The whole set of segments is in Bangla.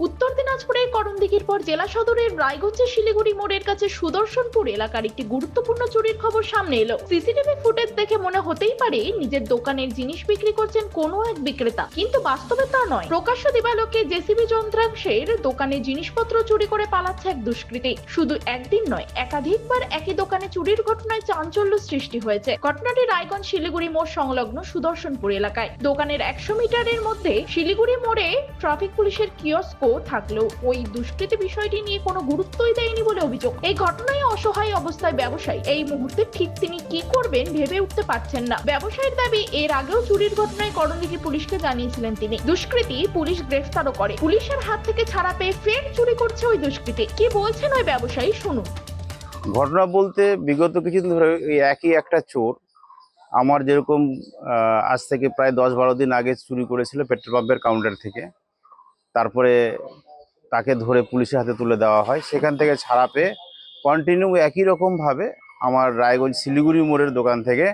উত্তর দিনাজপুরের করণদিঘির পর জেলা সদরের রায়গঞ্জের শিলিগুড়ি মোড়ের কাছে সুদর্শনপুর এলাকার একটি গুরুত্বপূর্ণ চুরির খবর সামনে এলো। সিসিটিভি ফুটেজ দেখে মনে হতেই পারে নিজের দোকানের জিনিস বিক্রি করছেন কোনো এক বিক্রেতা। কিন্তু বাস্তবে তা নয়। প্রকাশ্য দিবালোকে জেসিবি যন্ত্রাংশের দোকানে জিনিসপত্র চুরি করে পালাচ্ছে এক দুষ্কৃতী। শুধু একদিন নয়, একাধিকবার একই দোকানে চুরির ঘটনায় চাঞ্চল্য সৃষ্টি হয়েছে। ঘটনাটি রায়গঞ্জ শিলিগুড়ি মোড় সংলগ্ন সুদর্শনপুর এলাকায়। দোকানের একশো মিটারের মধ্যে শিলিগুড়ি মোড়ে ট্রাফিক পুলিশের কিয়স্কো থাকলেও ওই দুষ্কৃতী বিষয়টি নিয়ে কোনো গুরুত্বই দেয়নি বলে অভিযোগ। এই ঘটনায় অসহায় অবস্থায় ব্যবসায়ী। এই মুহূর্তে ঠিক তিনি কি করবেন ভেবে উঠতে পারছেন না। ব্যবসায়ীর দাবি, এর আগেও চুরির ঘটনায় করণদিঘি পুলিশকে জানিয়েছিলেন তিনি। দুষ্কৃতী পুলিশ গ্রেফতারও করে। পুলিশের হাত থেকে ছাড়া পেয়ে ফের চুরি করছে ওই দুষ্কৃতী। কি বলছেন ওই ব্যবসায়ী? শুনুন। ঘটনা বলতে বিগত কিছুদিন ধরে একই একটা চোর, আমার যেরকম আজ থেকে প্রায় দশ বারো দিন আগে চুরি করেছিল পেট্রোল পাম্পের কাউন্টার থেকে। তারপরে তাকে ধরে পুলিশের হাতে তুলে দেওয়া হয়। সেখান থেকে ছাড়া পেয়ে কন্টিনিউ একই রকমভাবে আমার রায়গঞ্জ শিলিগুড়ি মোড়ের দোকান থেকে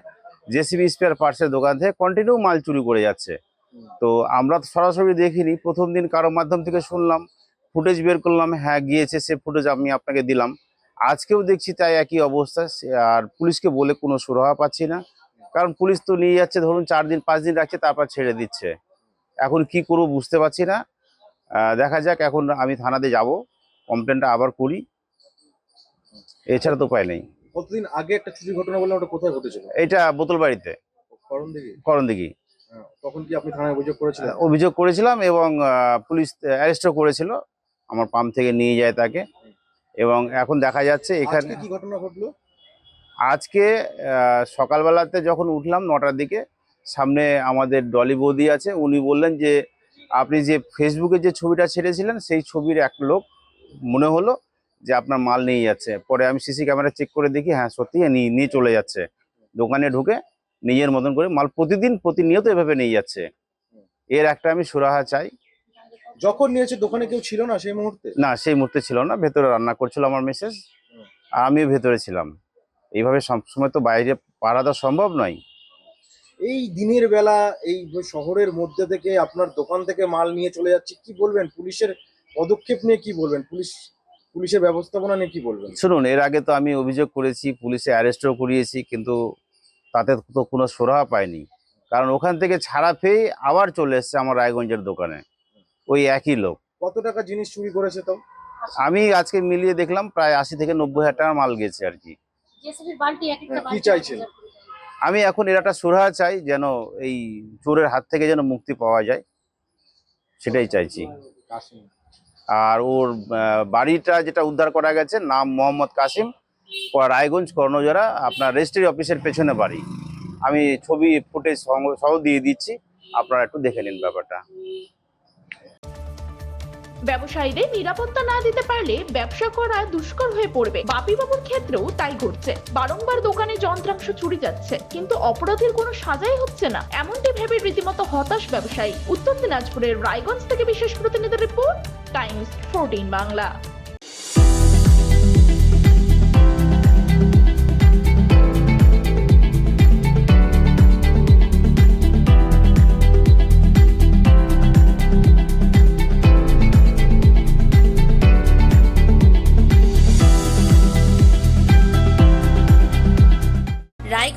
জেসিবি স্পেয়ার পার্টসের দোকান থেকে কন্টিনিউ মাল চুরি করে যাচ্ছে। তো আমরা তো সরাসরি দেখিনি। প্রথম দিন কারও মাধ্যম থেকে শুনলাম ফুটেজ বের করলাম হ্যাঁ গিয়েছে সে ফুটেজ আমি আপনাকে দিলাম। আজকেও দেখছি তাই একই অবস্থা। আর পুলিশকে বলে কোনো সুরাহা পাচ্ছি না। কারণ পুলিশ তো নিয়ে যাচ্ছে, ধরুন চার দিন, পাঁচ দিন রাখছে, তারপর ছেড়ে দিচ্ছে। এখন কি করব বুঝতে পারছি না। দেখা যাক এখন আমি থানাতে যাব কমপ্লেনটা আবার করি। এছাড়া তো উপায় নেই। কতদিন আগে একটা চুরি ঘটনা বললাম ওটা কোথায় ঘটেছিল? এটা বোতল বাড়িতে করণ দিকে তখন কি আপনি থানায় অভিযোগ করেছিলেন? অভিযোগ করেছিলাম এবং পুলিশ অ্যারেস্টও করেছিল। আমার পাম্প থেকে নিয়ে যায় তাকে। এবং এখন দেখা যাচ্ছে এখানে কি ঘটনা ঘটলো? আজকে সকালবেলাতে যখন উঠলাম নটার দিকে সামনে আমাদের ডলি বৌদি আছে উনি বললেন যে আপনি যে ফেসবুকে যে ছবিটা ছেড়েছিলেন সেই ছবির এক লোক মনে হলো যে আপনার মাল নিয়ে যাচ্ছে। পরে আমি সিসি ক্যামেরা চেক করে দেখি হ্যাঁ সত্যি নিয়ে নিয়ে চলে যাচ্ছে। দোকানে ঢুকে নিজের মতন করে মাল প্রতিদিন প্রতিনিয়ত এভাবে নিয়ে যাচ্ছে। এর একটা আমি সুরাহা চাই। যখন নিয়েছে দোকানে কেউ ছিল না সেই মুহূর্তে? না সেই মুহূর্তে ছিল না। ভেতরে রান্না করছিল আমার মেসেজ আর আমিও ভেতরে ছিলাম। এইভাবে সবসময় তো বাইরে পারা তো সম্ভব নয়। এই দিনের বেলা এই শহরের মধ্যে থেকে আপনার দোকান থেকে মাল নিয়ে চলে যাচ্ছে কি বলবেন? পুলিশের পদক্ষেপ নিয়ে কি বলবেন? পুলিশ পুলিশের ব্যবস্থাপনা নিয়ে কি বলবেন? শুনুন এর আগে তো আমি অভিযোগ করেছি পুলিশে অ্যারেস্টও করিয়েছি কিন্তু তাতে তো কোনো সুরাহা পাইনি। কারণ ওখান থেকে ছাড়া পেয়ে আবার চলে এসছে আমার রায়গঞ্জের দোকানে। ওই একই লোক। কত টাকা জিনিস চুরি করেছে তো আমি আজকে মিলিয়ে দেখলাম প্রায় আশি থেকে নব্বই হাজার টাকার মাল গেছে আর কি। বালতি কি চাইছেন? আমি এখন এর একটা সুরাহা চাই যেন এই চোরের হাত থেকে যেন মুক্তি পাওয়া যায় সেটাই চাইছি। আর ওর বাড়িটা যেটা উদ্ধার করা গেছে নাম মোহাম্মদ কাসিম রায়গঞ্জ কর্ণজোড়া আপনার রেজিস্ট্রি অফিসের পেছনে বাড়ি। আমি ছবি ফুটেজ সহ দিয়ে দিচ্ছি আপনারা একটু দেখে নিন ব্যাপারটা। ব্যবসায়ীদের নিরাপত্তা না দিতে পারলে ব্যবসা করা দুষ্কর হয়ে পড়বে। বাপি বাবুর ক্ষেত্রেও তাই ঘটছে। বারংবার দোকানে যন্ত্রাংশ চুরি যাচ্ছে, কিন্তু অপরাধের কোনো সাজাই হচ্ছে না। এমনটি ভেবে রীতিমতো হতাশ ব্যবসায়ী। উত্তর দিনাজপুরের রায়গঞ্জ থেকে বিশেষ প্রতিনিধি রিপোর্ট, টাইমস ফোরটিন বাংলা।